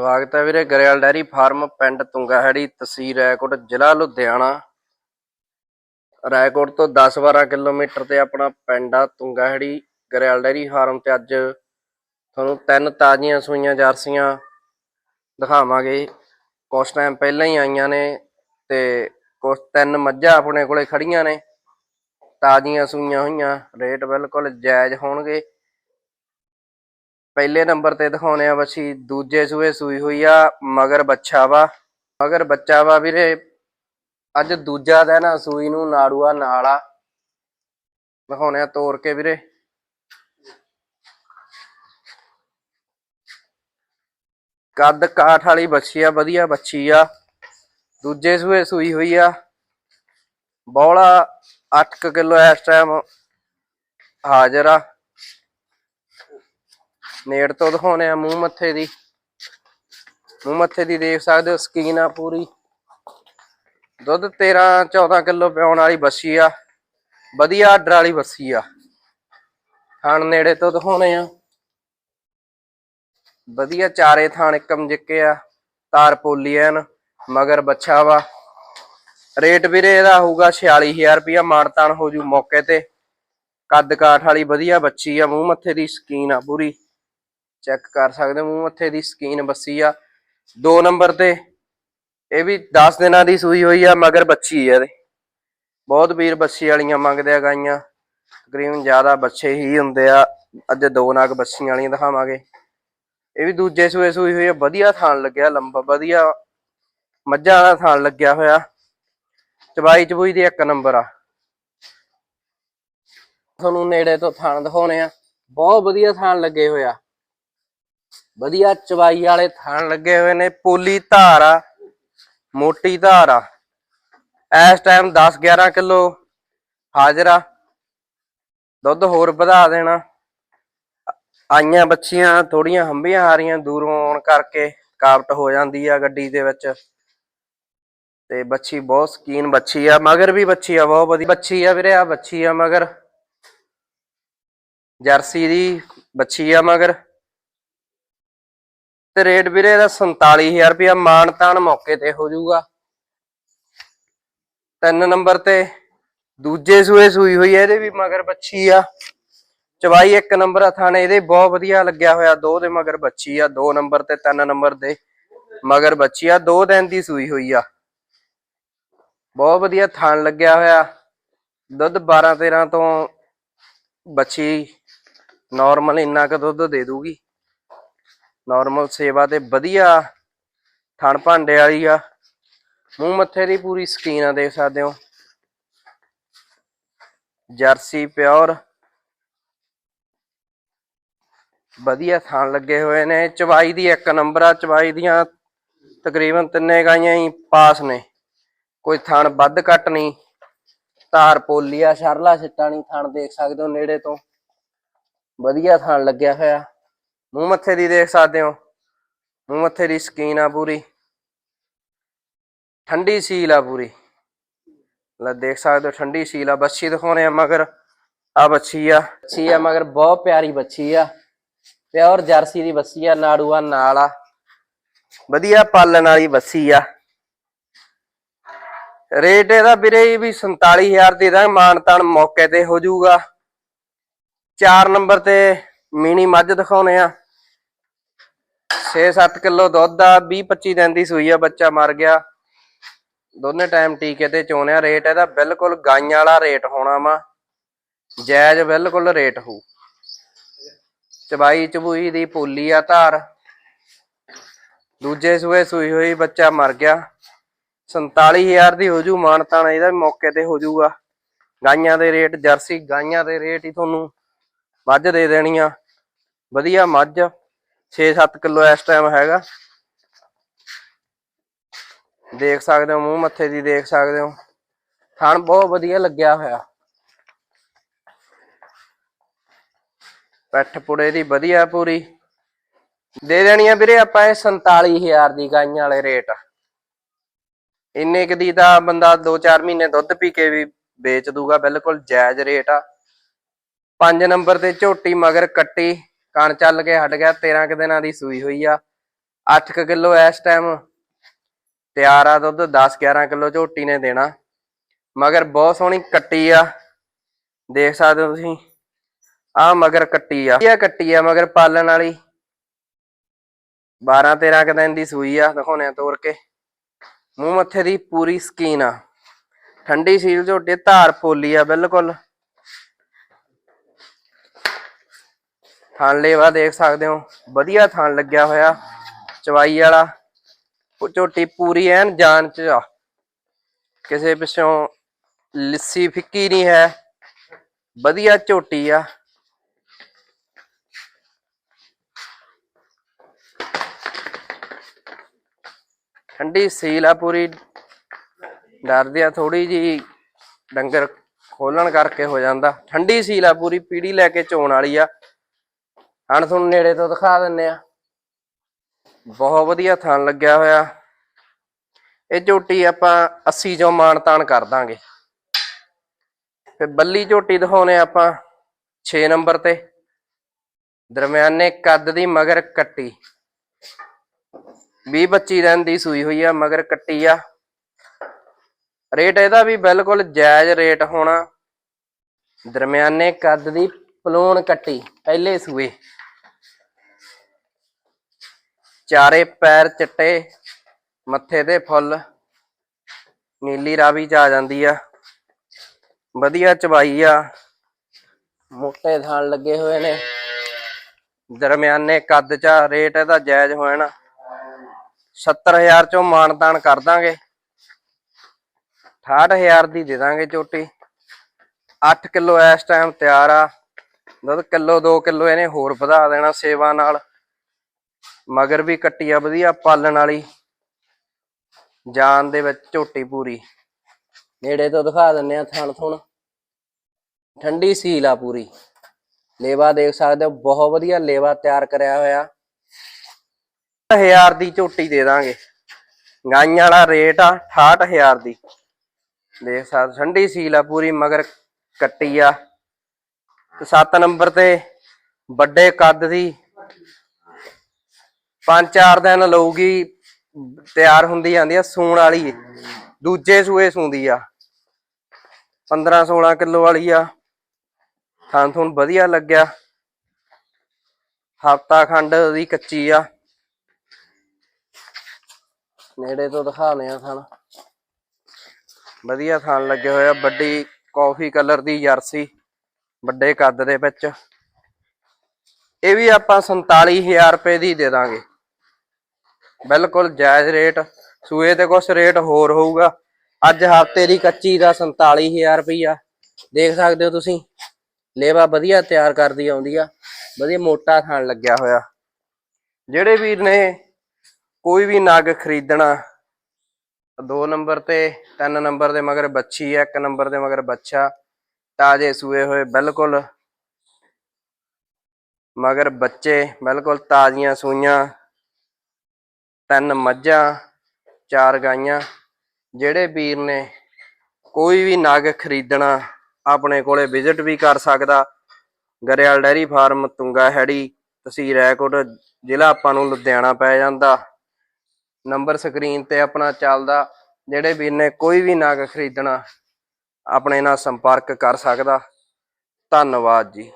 ਸਵਾਗਤ ਹੈ ਵੀਰੇ, ਗਰੇਵਾਲ ਡੈਰੀ ਫਾਰਮ ਪਿੰਡ ਤੁੰਗਾਹੜੀ, ਤਹਿਸੀਲ ਰਾਏਕੋਟ, ਜ਼ਿਲ੍ਹਾ ਲੁਧਿਆਣਾ। ਰਾਏਕੋਟ ਤੋਂ 10-12 ਕਿਲੋਮੀਟਰ ਤੇ ਆਪਣਾ ਪਿੰਡ ਆ ਤੁੰਗਾਹੜੀ, ਗਰੇਵਾਲ ਡੈਰੀ ਫਾਰਮ ਤੇ ਅੱਜ ਤੁਹਾਨੂੰ ਤਿੰਨ ਤਾਜ਼ੀਆਂ ਸੂਈਆਂ ਜਰਸੀਆਂ ਦਿਖਾਵਾਂਗੇ। ਕੁਛ ਟਾਈਮ ਪਹਿਲਾਂ ਹੀ ਆਈਆਂ ਨੇ ਤੇ ਕੁਛ ਤਿੰਨ ਮੱਝਾਂ ਆਪਣੇ ਕੋਲੇ ਖੜੀਆਂ ਨੇ। ਤਾਜ਼ੀਆਂ ਸੂਈਆਂ ਹੋਈਆਂ ਰੇਟ ਬਿਲਕੁਲ ਜਾਇਜ਼ ਹੋਣਗੇ। ਪਹਿਲੇ ਨੰਬਰ ਤੇ ਦਿਖਾਉਣੇ ਆ ਬੱਚੀ, ਦੂਜੇ ਸੂਏ ਸੂਈ ਹੋਈ ਆ, ਮਗਰ ਬੱਚਾ ਵਾ। ਮਗਰ ਬੱਚਾ ਵਾ ਵੀਰੇ, ਅੱਜ ਦੂਜਾ ਦਿਨ ਆ ਸੂਈ ਨੂੰ ਨਾੜੂਆ ਨਾਲ ਆ। ਦਿਖਾਉਣੇ ਆ ਤੋੜ ਕੇ ਵੀਰੇ। ਕੱਦ ਕਾਠ ਵਾਲੀ ਬੱਚੀ ਆ, ਵਧੀਆ ਬੱਚੀ ਆ। ਦੂਜੇ ਸੂਏ ਸੂਈ ਹੋਈ ਆ। ਬੌਲਾ 8 ਕਿਲੋ ਇਸ ਟਾਈਮ ਹਾਜ਼ਰ ਆ। ਨੇੜ ਤੋਂ ਦਿਖਾਉਣੇ ਆ, ਮੂੰਹ ਮੱਥੇ ਦੀ। ਮੂੰਹ ਮੱਥੇ ਦੀ ਦੇਖ ਸਕਦੇ ਹੋ, ਸਕੀਨ ਆ ਪੂਰੀ। ਦੁੱਧ 13 14 ਕਿਲੋ ਪਿਆਉਣ ਵਾਲੀ ਬੱਸੀ ਆ। ਵਧੀਆ ਆਰਡਰ ਵਾਲੀ ਬੱਸੀ ਆ। ਥਾਣ ਨੇੜੇ ਤੋਂ ਦਿਖਾਉਣੇ ਆ। ਵਧੀਆ ਚਾਰੇ ਥਾਣ ਇੱਕਮ ਜਿੱਕੇ ਆ, ਤਾਰ ਪੋਲੀ ਐਨ, ਮਗਰ ਬੱਛਾ ਵਾ। ਰੇਟ ਵੀਰੇ ਇਹਦਾ ਹੋਊਗਾ 46000 ਰੁਪਇਆ ਮਾਨਤਾਨ ਹੋ ਜੂ ਮੌਕੇ ਤੇ। ਕੱਦ ਕਾਠ ਵਾਲੀ ਵਧੀਆ ਬੱਚੀ ਆ, ਮੂੰਹ ਮੱਥੇ ਦੀ ਸਕੀਨ ਆ ਪੂਰੀ। ਚੈੱਕ ਕਰ ਸਕਦੇ ਮੂੰਹ ਮੱਥੇ ਦੀ ਸਕੀਨ ਬੱਸੀ ਆ। ਦੋ ਨੰਬਰ ਤੇ, ਇਹ ਵੀ 10 ਦਿਨਾਂ ਦੀ ਸੂਈ ਹੋਈ ਆ, ਮਗਰ ਬੱਚੀ ਆ ਇਹਦੇ। ਬਹੁਤ ਵੀਰ ਬੱਸੀ ਵਾਲੀਆਂ ਮੰਗਦੇ ਆ ਗਾਈਆਂ। ਤਕਰੀਬਨ ਜ਼ਿਆਦਾ ਬੱਚੇ ਹੀ ਹੁੰਦੇ ਆ। ਅੱਜ ਦੋ ਨਾਗ ਬੱਚੀਆਂ ਵਾਲੀਆਂ ਦਿਖਾਵਾਂਗੇ। ਇਹ ਵੀ ਦੂਜੇ ਸੂਏ ਸੂਈ ਹੋਈ ਆ, ਵਧੀਆ ਥਾਣ ਲੱਗਿਆ, ਲੰਬਾ ਵਧੀਆ। ਮੱਝਾਂ ਵਾਲਾ ਥਾਣ ਲੱਗਿਆ ਹੋਇਆ। ਚਬਾਈ ਚਬੂਈ ਦੀ ਇੱਕ ਨੰਬਰ ਆ। ਤੁਹਾਨੂੰ ਨੇੜੇ ਤੋਂ ਥਾਣ ਦਿਖਾਉਣੇ ਆ। ਬਹੁਤ ਵਧੀਆ ਥਾਣ ਲੱਗੇ ਹੋਇਆ ਵਧੀਆ ਚਵਾਈ ਵਾਲੇ ਥਣ ਲੱਗੇ ਹੋਏ ਨੇ, ਪੋਲੀ ਧਾਰ ਆ, ਮੋਟੀ ਧਾਰ ਆ। ਇਸ ਟਾਈਮ 10 11 ਕਿਲੋ ਹਾਜ਼ਰ ਆ। ਦੁੱਧ ਹੋਰ ਵਧਾ ਦੇਣਾ। ਆਈਆਂ ਬੱਚੀਆਂ ਥੋੜੀਆਂ ਹੰਬੀਆਂ ਆ ਰਹੀਆਂ ਦੂਰੋਂ ਆਉਣ ਕਰਕੇ ਕਾਵਟ ਹੋ ਜਾਂਦੀ ਆ ਗੱਡੀ ਦੇ ਵਿੱਚ। ਤੇ ਬੱਚੀ ਬਹੁਤ ਸਕੀਨ ਬੱਚੀ ਆ, ਮਗਰ ਵੀ ਬੱਚੀ ਆ, ਬਹੁਤ ਵਧੀਆ ਬੱਚੀ ਆ ਵੀਰੇ ਆ ਬੱਚੀ ਆ ਮਗਰ। ਜਰਸੀ ਦੀ ਬੱਚੀ ਆ ਮਗਰ। ਤੇ ਰੇਟ ਵੀਰੇ ਦਾ 47000 ਰੁਪਇਆ ਮਾਨਤਾਨ ਮੌਕੇ ਤੇ ਹੋ ਜਾਊਗਾ। ਤਿੰਨ ਨੰਬਰ ਤੇ ਦੂਜੇ ਸੂਏ ਸੂਈ ਹੋਈ ਹੈ ਇਹਦੇ ਵੀ ਮਗਰ ਬੱਚੀ ਆ। ਚਵਾਈ ਇੱਕ ਨੰਬਰ ਆ ਥਾਣੇ, ਇਹਦੇ ਬਹੁਤ ਵਧੀਆ ਲੱਗਿਆ ਹੋਇਆ, ਦੋ ਦੇ ਮਗਰ ਬੱਚੀ ਆ, ਦੋ ਨੰਬਰ ਤੇ ਤਿੰਨ ਨੰਬਰ ਦੇ ਮਗਰ ਬੱਚੀ ਆ, ਦੋ ਦਿਨ ਦੀ ਸੂਈ ਹੋਈ ਆ। ਬਹੁਤ ਵਧੀਆ ਥਾਣ ਲੱਗਿਆ ਹੋਇਆ। ਦੁੱਧ 12 13 ਤੋਂ ਬੱਚੀ ਨਾਰਮਲ ਇੰਨਾ ਕੁ ਦੁੱਧ ਦੇ ਦੂਗੀ। ਨਾਰਮਲ ਸੇਵਾ ਤੇ ਵਧੀਆ ਥਣ ਭਾਂਡੇ ਵਾਲੀ ਆ। ਮੂੰਹ ਮੱਥੇ ਦੀ ਪੂਰੀ ਸਕੀਨ ਆ ਦੇਖ ਸਕਦੇ ਹੋ। Jersey pure. ਵਧੀਆ ਥਣ ਲੱਗੇ ਹੋਏ ਨੇ। ਚਵਾਈ ਦੀ ਇੱਕ ਨੰਬਰ ਆ, ਚਵਾਈ ਦੀਆਂ ਤਕਰੀਬਨ ਤਿੰਨੇ ਗਾਈਆਂ ਹੀ ਪਾਸ ਨੇ। ਕੋਈ ਥਣ ਵੱਧ ਘੱਟ ਨਹੀਂ। ਧਾਰ ਪੋਲੀ ਆ, ਸ਼ਰਲਾ ਸਿੱਟਾ ਨਹੀਂ ਥਣ ਦੇਖ ਸਕਦੇ ਹੋ ਨੇੜੇ ਤੋਂ। ਵਧੀਆ ਥਣ ਲੱਗਿਆ ਹੋਇਆ। ਮੂੰਹ ਮੱਥੇ ਦੀ ਦੇਖ ਸਕਦੇ ਹੋ। ਮੂੰਹ ਮੱਥੇ ਦੀ ਸਕੀਨ ਆ ਪੂਰੀ। ਠੰਡੀ ਸੀਲ ਆ ਪੂਰੀ। ਲੈ ਦੇਖ ਸਕਦੇ ਹੋ, ਠੰਡੀ ਸੀਲ ਆ। ਬੱਚੀ ਦਿਖਾਉਣੇ ਆ ਮਗਰ। ਆ ਬੱਚੀ ਆ। ਬੱਚੀ ਆ ਮਗਰ ਬਹੁਤ ਪਿਆਰੀ ਬੱਚੀ ਆ। ਪਿਓਰ ਜਰਸੀ ਦੀ ਬੱਸੀ ਆ ਨਾੜੂਆ ਨਾਲ ਆ। ਵਧੀਆ ਪਾਲਣ ਵਾਲੀ ਬੱਸੀ ਆ। ਰੇਟ ਇਹਦਾ ਵੀਰੇ ਵੀ 47000 ਦੇ ਦਾ ਮਾਨਤਾਨ ਮੌਕੇ ਤੇ ਹੋ ਜਾਊਗਾ। 4 ਨੰਬਰ ਤੇ ਮਿਨੀ ਮੱਝ ਦਿਖਾਉਣੇ ਆ। 6-7 ਕਿਲੋ ਦੁੱਧ ਆ 20-25 ਦਿਨ ਦੀ ਸੂਈ ਆ, ਬੱਚਾ ਮਰ ਗਿਆ। ਦੋਨੇ ਟਾਈਮ ਟੀਕੇ ਤੇ ਚੋਣਿਆ ਰੇਟ ਇਹਦਾ ਬਿਲਕੁਲ ਗਾਈਆਂ ਵਾਲਾ ਰੇਟ ਹੋਣਾ ਵਾ। ਜਾਇਜ਼ ਬਿਲਕੁਲ ਰੇਟ ਹੋਊ। ਚਬਾਈ ਚਬੂਈ ਦੀ ਪੋਲੀ ਆ ਧਾਰ। ਦੂਜੇ ਸੂਏ ਸੂਈ ਹੋਈ, ਬੱਚਾ ਮਰ ਗਿਆ। 47000 ਦੀ ਹੋਜੂ, ਮਾਨਤਾਨ ਇਹਦਾ ਮੌਕੇ ਤੇ ਹੋਜੂਗਾ। ਗਾਈਆਂ ਦੇ ਰੇਟ ਜਰਸੀ ਗਾਈਆਂ ਦੇ ਰੇਟ ਹੀ ਤੁਹਾਨੂੰ ਮੱਝ ਦੇ ਦੇਣੀ ਆ। ਵਧੀਆ ਮੱਝ। 6-7 ਕਿਲੋ ਇਸ ਟਾਈਮ ਹੈਗਾ। ਦੇਖ ਸਕਦੇ ਹੋ, ਮੂੰਹ ਮੱਥੇ ਦੀ ਦੇਖ ਸਕਦੇ ਹੋ। ਥਣ ਬਹੁਤ ਵਧੀਆ ਲੱਗਿਆ ਹੋਇਆ। ਪੈਠ ਪੁੜੇ ਦੀ ਵਧੀਆ ਪੂਰੀ। ਦੇ ਦੇਣੀ ਆ ਵੀਰੇ ਆਪਾਂ ਇਹ 47000 ਦੀ ਗਾਈਆਂ ਵਾਲੇ ਰੇਟ। ਇੰਨੇ ਕੁ ਦੀ ਤਾਂ ਬੰਦਾ 2-4 ਮਹੀਨੇ ਦੁੱਧ ਪੀ ਕੇ ਵੀ ਵੇਚ ਦੂਗਾ, ਬਿਲਕੁਲ ਜਾਇਜ਼ ਰੇਟ ਆ। ਪੰਜ ਨੰਬਰ ਤੇ ਝੋਟੀ ਮਗਰ ਕੱਟੀ। ਕਣ ਚੱਲ ਕੇ ਹਟ ਗਿਆ 13 ਕੁ ਦਿਨਾਂ ਦੀ ਸੂਈ ਹੋਈ ਆ। 8 ਕਿਲੋ ਇਸ ਟਾਈਮ, ਤਿਆਰ ਆ ਦੁੱਧ 10 11 ਕਿਲੋ ਝੋਟੀ ਨੇ ਦੇਣਾ। ਮਗਰ ਬਹੁਤ ਸੋਹਣੀ ਕੱਟੀ ਆ। ਦੇਖ ਸਕਦੇ ਹੋ ਤੁਸੀਂ, ਆ ਮਗਰ ਕੱਟੀ ਆ। ਇਹ ਕੱਟੀ ਆ ਮਗਰ ਪਾਲਣ ਵਾਲੀ। 12 13 ਕੁ ਦਿਨ ਦੀ ਸੂਈ ਆ ਦਿਖਾਉਣੇ ਆ ਤੋੜ ਕੇ। ਮੂੰਹ ਮੱਥੇ ਦੀ ਪੂਰੀ ਸਕੀਨ ਆ। ਠੰਡੀ ਸੀਲ ਝੋਟੀ, ਧਾਰ ਪੋਲੀ ਆ, ਬਿਲਕੁਲ। ਥਣ ਲੇਵਾ ਦੇਖ ਸਕਦੇ ਹੋ। ਵਧੀਆ ਥਣ ਲੱਗਿਆ ਹੋਇਆ। ਚਵਾਈ ਵਾਲਾ। ਉਹ ਝੋਟੀ ਪੂਰੀ ਐਨ ਜਾਨ ਚ ਆ। ਕਿਸੇ ਪਿੱਛੋਂ ਲਿੱਸੀ ਫਿੱਕੀ ਨਹੀਂ ਹੈ। ਵਧੀਆ ਝੋਟੀ ਆ। ਠੰਡੀ ਸੀਲ ਆ ਪੂਰੀ। ਡਰਦੇ ਆ ਥੋੜੀ ਜੀ ਡੰਗਰ ਖੋਲਣ ਕਰਕੇ ਹੋ ਜਾਂਦਾ। ਠੰਡੀ ਸੀਲ ਆ ਪੂਰੀ। ਪੀੜੀ ਲੈ ਕੇ ਚੋਣ ਵਾਲੀ ਆ। ਹਣ ਤੁਹਾਨੂੰ ਨੇੜੇ ਤੋਂ ਦਿਖਾ ਦਿੰਨੇ ਆ। ਬਹੁਤ ਵਧੀਆ ਥਣ ਲੱਗਿਆ ਹੋਇਆ। ਇਹ ਝੋਟੀ ਆਪਾਂ 80 ਚੋਂ ਮਾਨ ਤਾਨ ਕਰ ਦਾਂਗੇ। ਫਿਰ ਬੱਲੀ ਝੋਟੀ ਦਿਖਾਉਨੇ ਆਪਾਂ 6 ਨੰਬਰ ਤੇ। ਦਰਮਿਆਨੇ ਕੱਦ ਦੀ ਮਗਰ ਕੱਟੀ। 20 25 ਦਿਨ ਦੀ ਸੂਈ ਹੋਈ ਆ, ਮਗਰ ਕੱਟੀ ਆ। ਰੇਟ ਇਹਦਾ ਵੀ ਬਿਲਕੁਲ ਜਾਇਜ਼ ਰੇਟ ਹੋਣਾ। ਦਰਮਿਆਨੇ ਕੱਦ ਦੀ ਪਲੂਣ ਕੱਟੀ, ਪਹਿਲੇ ਸੂਏ। ਚਾਰੇ ਪੈਰ ਚਿੱਟੇ, ਮੱਥੇ ਤੇ ਫੁੱਲ, ਨੀਲੀ ਰਾਵੀ ਚ ਆ ਜਾਂਦੀ ਆ। ਵਧੀਆ ਚਬਾਈ ਆ। ਮੋਟੇ ਥਾਣ ਲੱਗੇ ਹੋਏ ਨੇ। ਦਰਮਿਆਨੇ ਕੱਦ ਚ ਰੇਟ ਇਹਦਾ ਜਾਇਜ਼ ਹੋਣਾ 70000 ਚੋਂ ਮਾਨਦਾਨ ਕਰ ਦਾਂਗੇ। 68000 ਦੀ ਦੇ ਦਾਂਗੇ ਝੋਟੀ 8 ਕਿਲੋ ਇਸ ਟਾਈਮ ਤਿਆਰ ਆ। ਦੁੱਧ ਕਿਲੋ 2 ਕਿਲੋ ਇਹਨੇ ਹੋਰ ਵਧਾ ਦੇਣਾ ਸੇਵਾ ਨਾਲ। ਮਗਰ ਵੀ ਕੱਟੀ ਆ ਵਧੀਆ ਪਾਲਣ ਵਾਲੀ। ਜਾਨ ਦੇ ਵਿੱਚ ਝੋਟੀ ਪੂਰੀ। ਨੇੜੇ ਤੋਂ ਦਿਖਾ ਦਿੰਨੇ ਆ ਥਣ ਥੁਣ। ਠੰਡੀ ਸੀਲ ਆ ਪੂਰੀ। ਲੇਵਾ ਦੇਖ ਸਕਦੇ ਹੋ, ਬਹੁਤ ਵਧੀਆ ਲੇਵਾ ਤਿਆਰ ਕਰਿਆ ਹੋਇਆ। ਹਜ਼ਾਰ ਦੀ ਝੋਟੀ ਦੇ ਦਾਂਗੇ। ਗਾਈਆਂ ਵਾਲਾ ਰੇਟ ਆ 68000 ਦੀ। ਦੇਖ ਸਕਦੇ, ਠੰਡੀ ਸੀਲ ਆ ਪੂਰੀ, ਮਗਰ ਕੱਟੀ ਆ। ਤੇ 7 ਨੰਬਰ ਤੇ ਵੱਡੇ ਕੱਦ ਦੀ ਪੰਜ ਚਾਰ ਦਿਨ ਲਊਗੀ, ਤਿਆਰ ਹੁੰਦੀ ਜਾਂਦੀ ਆ ਸੂਣ ਵਾਲੀ। ਦੂਜੇ ਸੂਏ ਸੂੰਦੀ ਆ। 15 16 ਕਿਲੋ ਵਾਲੀ ਆ। ਥਾਂ ਤੁਹਾਨੂੰ ਵਧੀਆ ਲੱਗਿਆ। ਹਫਤਾ ਖੰਡ ਦੀ ਕੱਚੀ ਆ। ਨੇੜੇ ਤੋਂ ਦਿਖਾਣੇ ਆ ਥਣ ਵਧੀਆ ਥਣ ਲੱਗੇ ਹੋਇਆ। ਵੱਡੀ ਕਾਫੀ ਕਲਰ ਦੀ ਜਰਸੀ, ਵੱਡੇ ਕੱਦ ਦੇ ਵਿੱਚ। ਇਹ ਵੀ ਆਪਾਂ 47000 ਰੁਪਏ ਦੀ ਦੇ ਦਾਂਗੇ। ਬਿਲਕੁਲ ਜਾਇਜ਼ ਰੇਟ। ਸੂਏ ਤੇ ਕੁਛ ਰੇਟ ਹੋਰ ਹੋਊਗਾ। ਅੱਜ ਹਫ਼ਤੇ ਦੀ ਕੱਚੀ ਦਾ 47000 ਰੁਪਈਆ। ਦੇਖ ਸਕਦੇ ਹੋ ਤੁਸੀਂ, ਲੇਵਾ ਵਧੀਆ ਤਿਆਰ ਕਰਦੀ ਆਉਂਦੀ ਆ। ਵਧੀਆ ਮੋਟਾ ਥਣ ਲੱਗਿਆ ਹੋਇਆ। ਜਿਹੜੇ ਵੀਰ ਨੇ ਕੋਈ ਵੀ ਨਗ ਖਰੀਦਣਾ, ਦੋ ਨੰਬਰ ਤੇ, ਤਿੰਨ ਨੰਬਰ ਦੇ ਮਗਰ ਬੱਚੀ ਹੈ ਇੱਕ ਨੰਬਰ ਦੇ ਮਗਰ ਬੱਚਾ ਤਾਜੇ ਸੂਏ ਹੋਏ ਬਿਲਕੁਲ ਮਗਰ ਬੱਚੇ, ਬਿਲਕੁਲ ਤਾਜ਼ੀਆਂ ਸੂਈਆਂ। ਤਿੰਨ ਮੱਝਾਂ, ਚਾਰ ਗਾਈਆਂ, ਜਿਹੜੇ ਵੀਰ ਨੇ ਕੋਈ ਵੀ ਨਗ ਖਰੀਦਣਾ ਆਪਣੇ ਕੋਲੇ ਵਿਜ਼ਿਟ ਵੀ ਕਰ ਸਕਦਾ। ਗਰੇਵਾਲ ਡੈਰੀ ਫਾਰਮ, ਤੁੰਗਾ ਹੈੜੀ ਤਹਿਸੀਲ ਰੈਕੋਟ, ਜ਼ਿਲ੍ਹਾ ਆਪਾਂ ਨੂੰ ਲੁਧਿਆਣਾ ਪੈ ਜਾਂਦਾ। ਨੰਬਰ ਸਕਰੀਨ ਤੇ ਆਪਣਾ ਚੱਲਦਾ। ਜਿਹੜੇ ਵੀਰ ਨੇ ਕੋਈ ਵੀ ਨਗ ਖਰੀਦਣਾ, ਆਪਣੇ ਨਾਲ ਸੰਪਰਕ ਕਰ ਸਕਦਾ। ਧੰਨਵਾਦ ਜੀ।